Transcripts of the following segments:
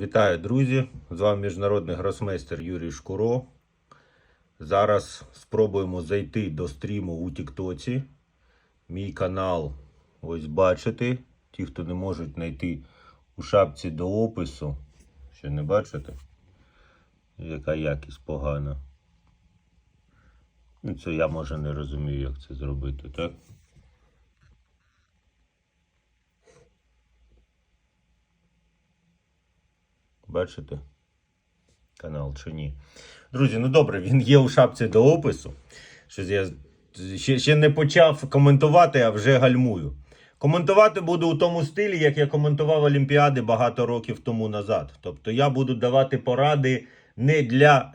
Вітаю, друзі! З вами міжнародний гросмейстер Юрій Шкуро. Зараз спробуємо зайти до стріму у Тіктоці. Мій канал ось бачите. Ті, хто не можуть знайти у шапці до опису. Ще не бачите? Яка якість погана. Ну, це я може не розумію, як це зробити, так? Бачите? Канал чи ні. Друзі, ну добре, він є у шапці до опису. Щось я ще, ще не почав коментувати, а вже гальмую. Коментувати буду у тому стилі, як я коментував Олімпіади багато років тому назад. Тобто я буду давати поради не для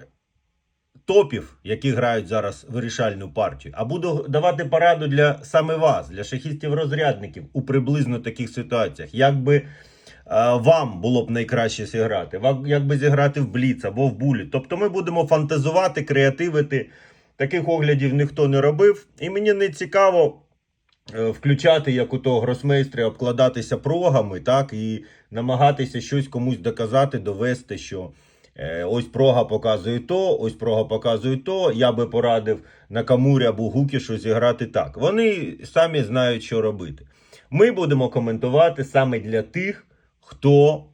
топів, які грають зараз вирішальну партію, а буду давати пораду для саме вас, для шахістів-розрядників у приблизно таких ситуаціях. Як би е, вам було б найкраще зіграти, Вам- як би зіграти в бліц або в булі. Тобто ми будемо фантазувати, креативити. Таких оглядів ніхто не робив. І мені не цікаво е, включати, як у того гросмейстра, обкладатися прогами, так, і намагатися щось комусь доказати, довести, що е, ось прога показує то, ось прога показує то. Я би порадив на Камурі або Гукішу зіграти так. Вони самі знають, що робити. Ми будемо коментувати саме для тих, хто.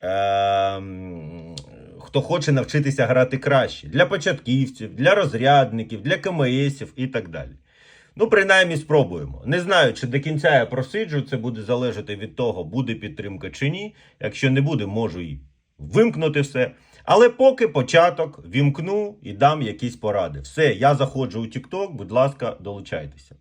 Ем, хто хоче навчитися грати краще. Для початківців, для розрядників, для КМСів і так далі. Ну, принаймні спробуємо. Не знаю, чи до кінця я просиджу, це буде залежати від того, буде підтримка чи ні. Якщо не буде, можу і вимкнути все. Але поки початок вімкну і дам якісь поради. Все, я заходжу у TikTok, будь ласка, долучайтеся.